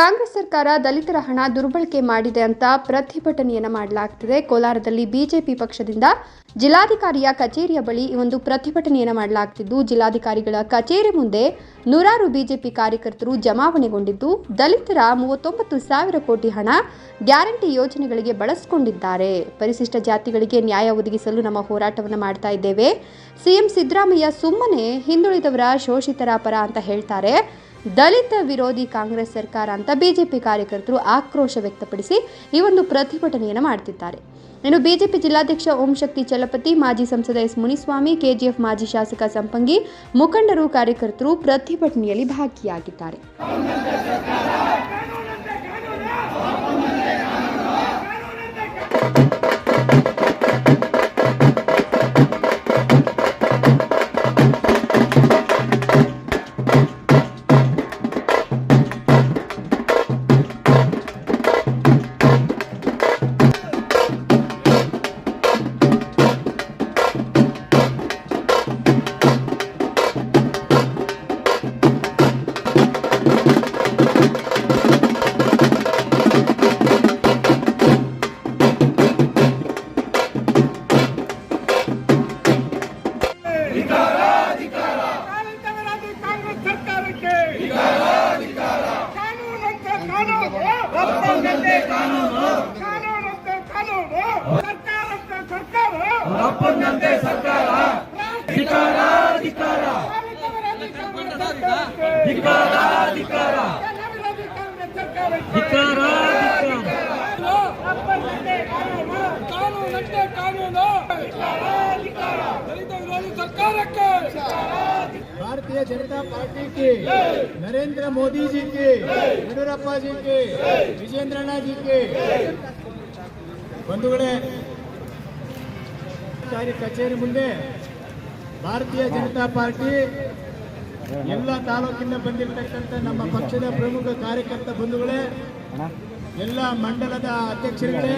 ಕಾಂಗ್ರೆಸ್ ಸರ್ಕಾರ ದಲಿತರ ಹಣ ದುರ್ಬಳಕೆ ಮಾಡಿದೆ ಅಂತ ಪ್ರತಿಭಟನೆಯನ್ನು ಮಾಡಲಾಗ್ತಿದೆ. ಕೋಲಾರದಲ್ಲಿ ಬಿಜೆಪಿ ಪಕ್ಷದಿಂದ ಜಿಲ್ಲಾಧಿಕಾರಿಯ ಕಚೇರಿಯ ಬಳಿ ಈ ಒಂದು ಪ್ರತಿಭಟನೆಯನ್ನು ಮಾಡಲಾಗ್ತಿದ್ದು. ಜಿಲ್ಲಾಧಿಕಾರಿಗಳ ಕಚೇರಿ ಮುಂದೆ ನೂರಾರು ಬಿಜೆಪಿ ಕಾರ್ಯಕರ್ತರು ಜಮಾವಣೆಗೊಂಡಿದ್ದು, ದಲಿತರ ಮೂವತ್ತೊಂಬತ್ತು ಸಾವಿರ ಕೋಟಿ ಹಣ ಗ್ಯಾರಂಟಿ ಯೋಜನೆಗಳಿಗೆ ಬಳಸಿಕೊಂಡಿದ್ದಾರೆ. ಪರಿಶಿಷ್ಟ ಜಾತಿಗಳಿಗೆ ನ್ಯಾಯ ಒದಗಿಸಲು ನಮ್ಮ ಹೋರಾಟವನ್ನು ಮಾಡ್ತಾ ಇದ್ದೇವೆ. ಸಿಎಂ ಸಿದ್ದರಾಮಯ್ಯ ಸುಮ್ಮನೆ ಹಿಂದುಳಿದವರ ಶೋಷಿತರ ಪರ ಅಂತ ಹೇಳ್ತಾರೆ. ದಲಿತ ವಿರೋಧಿ ಕಾಂಗ್ರೆಸ್ ಸರ್ಕಾರ ಅಂತ ಬಿಜೆಪಿ ಕಾರ್ಯಕರ್ತರು ಆಕ್ರೋಶ ವ್ಯಕ್ತಪಡಿಸಿ ಈ ಒಂದು ಪ್ರತಿಭಟನೆಯನ್ನು ಮಾಡ್ತಿದ್ದಾರೆ. ಇನ್ನು ಬಿಜೆಪಿ ಜಿಲ್ಲಾಧ್ಯಕ್ಷ ಓಂ ಶಕ್ತಿ ಚಲಪತಿ, ಮಾಜಿ ಸಂಸದ ಎಸ್ ಮುನಿಸ್ವಾಮಿ, ಕೆಜಿಎಫ್ ಮಾಜಿ ಶಾಸಕ ಸಂಪಂಗಿ, ಮುಖಂಡರು, ಕಾರ್ಯಕರ್ತರು ಪ್ರತಿಭಟನೆಯಲ್ಲಿ ಭಾಗಿಯಾಗಿದ್ದಾರೆ. ಕಾಲಿತವರಾದ ಒಪ್ಪಂದಂತೆ ಕಾನೂನು. ಕಾನೂನಂತೆ ಕಾನೂನು. ಸರ್ಕಾರಂತೆ ಸರ್ಕಾರ. ಒಪ್ಪಂದಂತೆ ಸರ್ಕಾರ. ಧಿಕಾರ ಧಿಕಾರ. ಸರ್ಕಾರಕ್ಕೆ ಧಿಕಾರ. ಧಿಕಾರ ಸರ್ಕಾರಕ್ಕೆ ಧಿಕಾರ ಕಾನೂನಂತೆ ಕಾನೂನು. ದಲಿತ ಸರ್ಕಾರಕ್ಕೆ भारतीय जनता पार्टी की नरेंद्र मोदी जी की ಯಡಿಯೂರಪ್ಪ जी की ವಿಜೇಂದ್ರಣ್ಣ जी की ಬಂಧುಗಳೇ ಸರ್ಕಾರಿ ಕಚೇರಿ ಮುಂದೆ ಭಾರತೀಯ ಜನತಾ ಪಾರ್ಟಿ ಎಲ್ಲ ತಾಲೂಕಿಂದ ಬಂದಿರತಕ್ಕಂಥ ನಮ್ಮ ಪಕ್ಷದ ಪ್ರಮುಖ ಕಾರ್ಯಕರ್ತ ಬಂಧುಗಳೇ ಎಲ್ಲ ಮಂಡಲದ ಅಧ್ಯಕ್ಷರುಗಳೇ